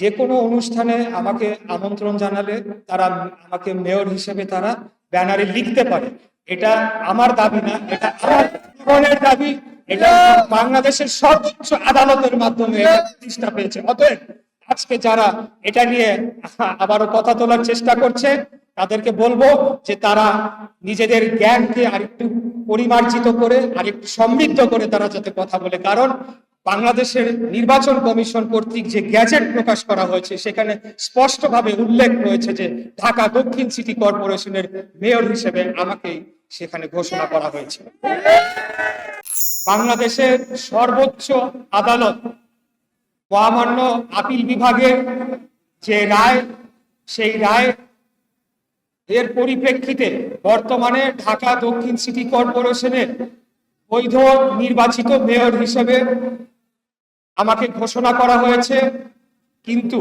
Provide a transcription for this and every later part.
যে কোনো অনুষ্ঠানে আমাকে আমন্ত্রণ জানালে তারা আমাকে মেয়র হিসেবে তারা ব্যানারে লিখতে পারে। এটা আমার দাবি না, এটা আমার দাবি। এটা বাংলাদেশের সর্বোচ্চ আদালতের মাধ্যমে প্রতিষ্ঠা পেয়েছে অতএব আজকে যারা এটা নিয়ে আবারও কথা তোলার চেষ্টা করছে, তাদেরকে বলব যে তারা নিজেদের জ্ঞানকে আরেকটু পরিমার্জিত করে, আরেকটু সমৃদ্ধ করে তারা যাতে কথা বলে। কারণ বাংলাদেশের নির্বাচন কমিশন কর্তৃক যে গ্যাজেট প্রকাশ করা হয়েছে, সেখানে স্পষ্টভাবে উল্লেখ রয়েছে যে ঢাকা দক্ষিণ সিটি কর্পোরেশনের মেয়র হিসেবে আমাকেই সেখানে ঘোষণা করা হয়েছে। বাংলাদেশের সর্বোচ্চ আদালত মহামান্য আপিল বিভাগের যে রায়, সেই রায় এর পরিপ্রেক্ষিতে বর্তমানে ঢাকা দক্ষিণ সিটি কর্পোরেশনের বৈধ নির্বাচিত মেয়র হিসেবে আমাকে ঘোষণা করা হয়েছে, কিন্তু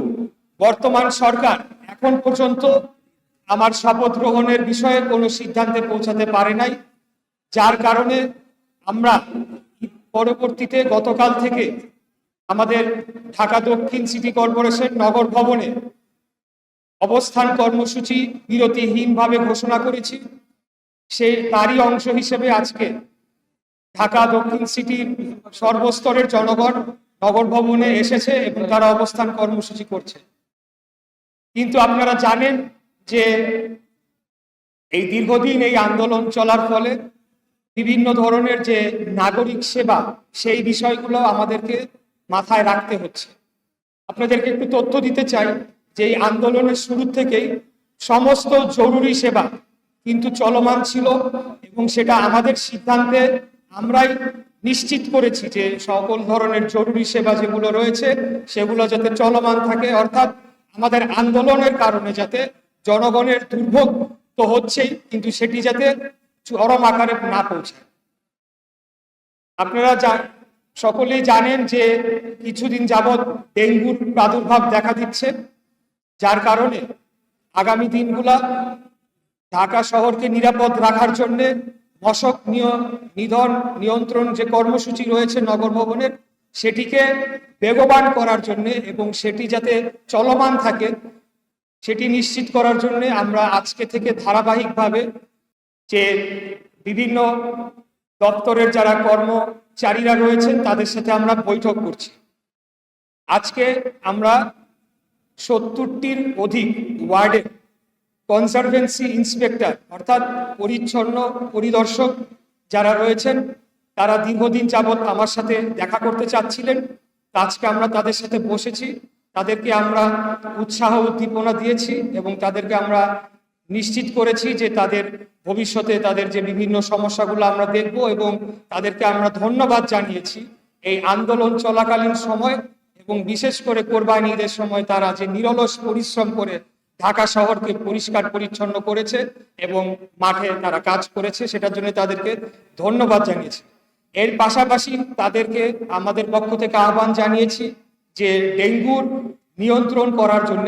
বর্তমান সরকার এখন পর্যন্ত আমার শপথ গ্রহণের বিষয়ে কোনো সিদ্ধান্তে পৌঁছাতে পারে নাই, যার কারণে আমরা পরবর্তীতে গতকাল থেকে আমাদের ঢাকা দক্ষিণ সিটি কর্পোরেশন নগর ভবনে অবস্থান কর্মসূচি বিরতিহীনভাবে ঘোষণা করেছি। সেই তারই অংশ হিসেবে আজকে ঢাকা দক্ষিণ সিটির সর্বস্তরের জনগণ নগর ভবনে এসেছে এবং তারা অবস্থান কর্মসূচি করছে। কিন্তু আপনারা জানেন যে এই দীর্ঘদিন এই আন্দোলন চলার ফলে বিভিন্ন ধরনের যে নাগরিক সেবা, সেই বিষয়গুলো আমাদেরকে মাথায় রাখতে হচ্ছে। আপনাদেরকে একটু তথ্য দিতে চাই যে এই আন্দোলনের শুরু থেকেই সমস্ত জরুরি সেবা কিন্তু চলমান ছিল এবং সেটা আমাদের সিদ্ধান্তে আমরাই নিশ্চিত করেছি যে সকল ধরনের জরুরি সেবা যেগুলো রয়েছে, সেগুলো যাতে চলমান থাকে। অর্থাৎ আমাদের আন্দোলনের কারণে যাতে জনগণের দুর্ভোগ তো হচ্ছেই, কিন্তু সেটি যাতে চরম আকারে না পৌঁছায় আপনারা যা, সকলেই জানেন যে কিছুদিন যাবৎ ডেঙ্গুর প্রাদুর্ভাব দেখা দিচ্ছে। যার কারণে আগামী দিনগুলা ঢাকা শহরকে নিরাপদ রাখার জন্য মশক নিধন নিয়ন্ত্রণ যে কর্মসূচি রয়েছে নগর ভবনের সেটিকে বেগবান করার জন্য এবং সেটি যাতে চলমান থাকে, সেটি নিশ্চিত করার জন্য আমরা আজকে থেকে ধারাবাহিকভাবে যে বিভিন্ন দপ্তরের যারা কর্মচারীরা রয়েছেন, তাদের সাথে আমরা বৈঠক করছি। আজকে আমরা সত্তরটির অধিক ওয়ার্ডে কনজারভেন্সি ইন্সপেক্টর, অর্থাৎ পরিচ্ছন্ন পরিদর্শক যারা রয়েছেন, তারা দীর্ঘদিন যাবৎ আমার সাথে দেখা করতে চাচ্ছিলেন। আজকে আমরা তাদের সাথে বসেছি, তাদেরকে আমরা উৎসাহ উদ্দীপনা দিয়েছি এবং তাদেরকে আমরা নিশ্চিত করেছি যে তাদের ভবিষ্যতে তাদের যে বিভিন্ন সমস্যাগুলো আমরা দেখব এবং তাদেরকে আমরা ধন্যবাদ জানিয়েছি। এই আন্দোলন চলাকালীন সময় এবং বিশেষ করে কোরবানি ঈদের সময় তারা যে নিরলস পরিশ্রম করে ঢাকা শহরকে পরিষ্কার পরিচ্ছন্ন করেছে এবং মাঠে তারা কাজ করেছে, সেটার জন্য তাদেরকে ধন্যবাদ জানিয়েছি। এর পাশাপাশি তাদেরকে আমাদের পক্ষ থেকে আহ্বান জানিয়েছি যে ডেঙ্গুর নিয়ন্ত্রণ করার জন্য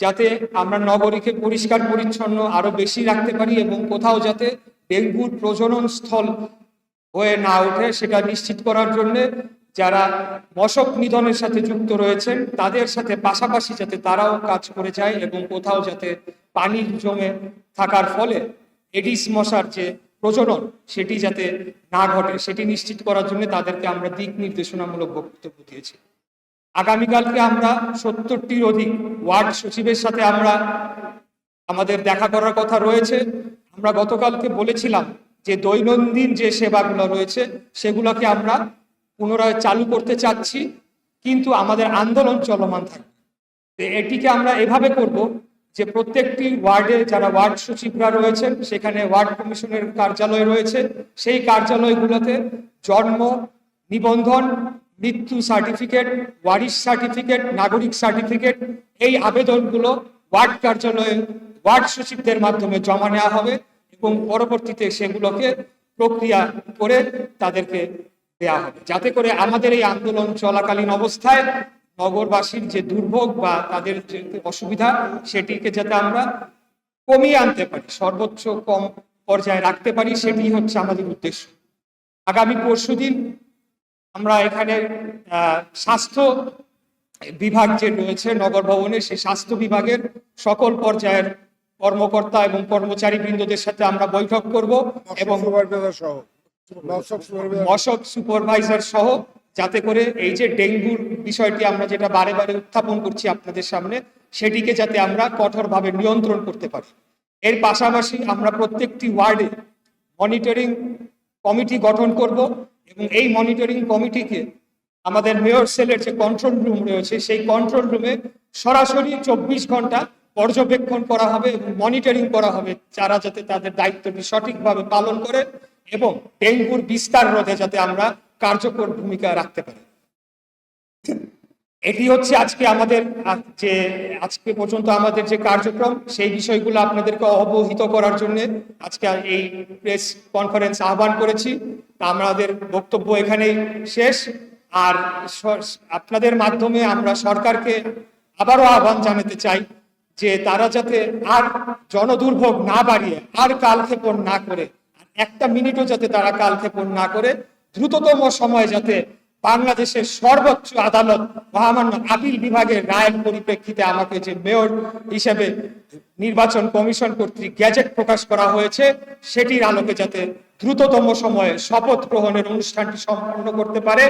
যাতে আমরা নগরীকে পরিষ্কার পরিচ্ছন্ন আরও বেশি রাখতে পারি এবং কোথাও যাতে ডেঙ্গুর প্রজনন স্থল হয়ে না ওঠে, সেটা নিশ্চিত করার জন্য যারা মশক নিধনের সাথে যুক্ত রয়েছেন তাদের সাথে পাশাপাশি যাতে তারাও কাজ করে যায় এবং কোথাও যাতে পানি জমে থাকার ফলে এডিস মশার যে প্রজনন, সেটি যাতে না ঘটে, সেটি নিশ্চিত করার জন্য তাদেরকে আমরা দিক নির্দেশনামূলক বক্তব্য দিয়েছি। আগামীকালকে আমরা সত্তরটির অধিক ওয়ার্ড সচিবের সাথে আমরা আমাদের দেখা করার কথা রয়েছে। আমরা গতকালকে বলেছিলাম যে দৈনন্দিন যে সেবাগুলো রয়েছে, সেগুলোকে আমরা পুনরায় চালু করতে চাচ্ছি, কিন্তু আমাদের আন্দোলন চলমান থাকবে। এটিকে আমরা এভাবে করব যে প্রত্যেকটি ওয়ার্ডে যারা ওয়ার্ড সচিবরা রয়েছেন, সেখানে ওয়ার্ড কমিশনের কার্যালয় রয়েছে, সেই কার্যালয়গুলোতে জন্ম, নিবন্ধন, মৃত্যু সার্টিফিকেট, ওয়ারিশ সার্টিফিকেট, নাগরিক সার্টিফিকেট, এই আবেদনগুলো ওয়ার্ড কার্যালয়ে ওয়ার্ড সচিবদের মাধ্যমে জমা নেওয়া হবে এবং পরবর্তীতে সেগুলোকে প্রক্রিয়া করে তাদেরকে দেওয়া হবে। যাতে করে আমাদের এই আন্দোলন চলাকালীন অবস্থায় নগরবাসীর যে দুর্ভোগ বা তাদের যে অসুবিধা, সেটিকে যাতে আমরা কমিয়ে আনতে পারি, সর্বোচ্চ কম পর্যায়ে রাখতে পারি সেটি হচ্ছে আমাদের উদ্দেশ্য। আগামী পরশুদিন আমরা এখানে স্বাস্থ্য বিভাগ যে রয়েছে নগর ভবনে সেই স্বাস্থ্য বিভাগের সকল পর্যায়ের কর্মকর্তা এবং কর্মচারী বৃন্দদের সাথে আমরা বৈঠক করব এবং সহ মশক সুপারভাইজার সহ, যাতে করে এই যে ডেঙ্গুর বিষয়টি আমরা যেটা বারে বারে উত্থাপন করছি আপনাদের সামনে, সেটিকে যাতে আমরা কঠোরভাবে নিয়ন্ত্রণ করতে পারি। এর পাশাপাশি আমরা প্রত্যেকটি ওয়ার্ডে মনিটরিং কমিটি গঠন করব এবং এই মনিটরিং কমিটিকে আমাদের মেয়র সেলের যে কন্ট্রোল রুম রয়েছে, সেই কন্ট্রোল রুমে সরাসরি চব্বিশ ঘণ্টা পর্যবেক্ষণ করা হবে এবং মনিটরিং করা হবে, যারা যাতে তাদের দায়িত্বটি সঠিকভাবে পালন করে। এবং ডেঙ্গুর বিস্তার রোধে যাতে আমরা কার্যকর ভূমিকা রাখতে পারি। এটি হচ্ছে আজকে আমাদের, যে আজকে পর্যন্ত আমাদের যে কার্যক্রম, সেই বিষয়গুলো আপনাদেরকে অবহিত করার জন্য আজকে এই প্রেস কনফারেন্স আহ্বান করেছি। আমাদের বক্তব্য এখানেই শেষ। আর আপনাদের মাধ্যমে আমরা সরকারকে আবারও আহ্বান জানাতে চাই যে তারা যাতে আর জনদুর্ভোগ না বাড়িয়ে, আর কালক্ষেপণ না করে একটা মিনিটও যাতে তারা কালক্ষেপণ না করে, দ্রুততম সময়ে যাতে বাংলাদেশের সর্বোচ্চ আদালত মহামান্য আপিল বিভাগের রায়ের পরিপ্রেক্ষিতে আমাকে যে মেয়র হিসেবে নির্বাচন কমিশন কর্তৃক গ্যাজেট প্রকাশ করা হয়েছে, সেটির আলোকে যাতে দ্রুততম সময়ে শপথ গ্রহণের অনুষ্ঠানটি সম্পন্ন করতে পারে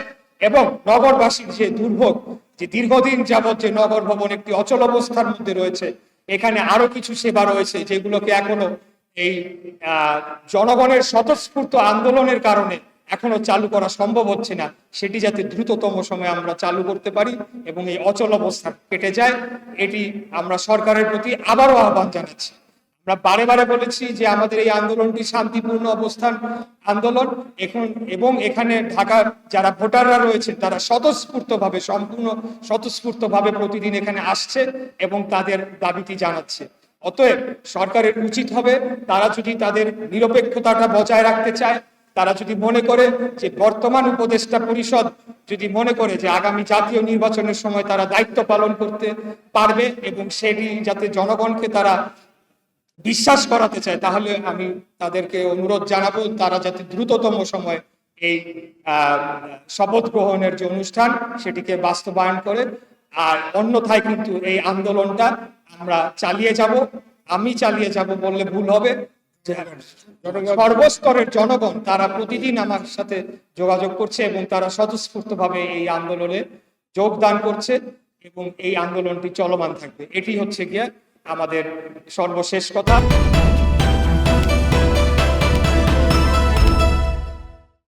এবং নগরবাসীর যে দুর্ভোগ, যে দীর্ঘদিন যাবৎ যে নগর ভবন একটি অচল অবস্থার মধ্যে রয়েছে, এখানে আরও কিছু সেবা রয়েছে যেগুলোকে এখনও এই জনগণের স্বতঃস্ফূর্ত আন্দোলনের কারণে এখনও চালু করা সম্ভব হচ্ছে না। সেটি যাতে দ্রুততম সময়ে আমরা চালু করতে পারি এবং এই অচল অবস্থা কেটে যায়, এটি আমরা সরকারের প্রতি আবারও আহ্বান জানাচ্ছি। আমরা বারে বারে বলেছি যে আমাদের এই আন্দোলনটি শান্তিপূর্ণ অবস্থান, আন্দোলন। এখন, এবং এখানে ঢাকার যারা ভোটাররা রয়েছে তারা স্বতঃস্ফূর্তভাবে, সম্পূর্ণ স্বতঃস্ফূর্তভাবে প্রতিদিন এখানে আসছে এবং তাদের দাবিটি জানাচ্ছে। অতএব সরকারের উচিত হবে তারা যদি তাদের নিরপেক্ষতাটা বজায় রাখতে চায় তারা যদি মনে করে যে বর্তমান উপদেষ্টা পরিষদ যদি মনে করে যে আগামী জাতীয় নির্বাচনের সময় তারা দায়িত্ব পালন করতে পারবে এবং সেটি যাতে জনগণকে তারা বিশ্বাস করাতে চায় তাহলে আমি তাদেরকে অনুরোধ জানাব তারা যাতে দ্রুততম সময় এই আহ, শপথ গ্রহণের যে অনুষ্ঠান সেটিকে বাস্তবায়ন করে আর অন্যথায় কিন্তু এই আন্দোলনটা আমরা চালিয়ে যাব। আমি চালিয়ে যাব বললে ভুল হবে। সর্বস্তরের জনগণ তারা প্রতিদিন আমার সাথে যোগাযোগ করছে এবং তারা স্বতঃস্ফূর্তভাবে এই আন্দোলনে যোগদান করছে এবং এই আন্দোলনটি চলমান থাকবে। এটি হচ্ছে গিয়া আমাদের সর্বশেষ কথা।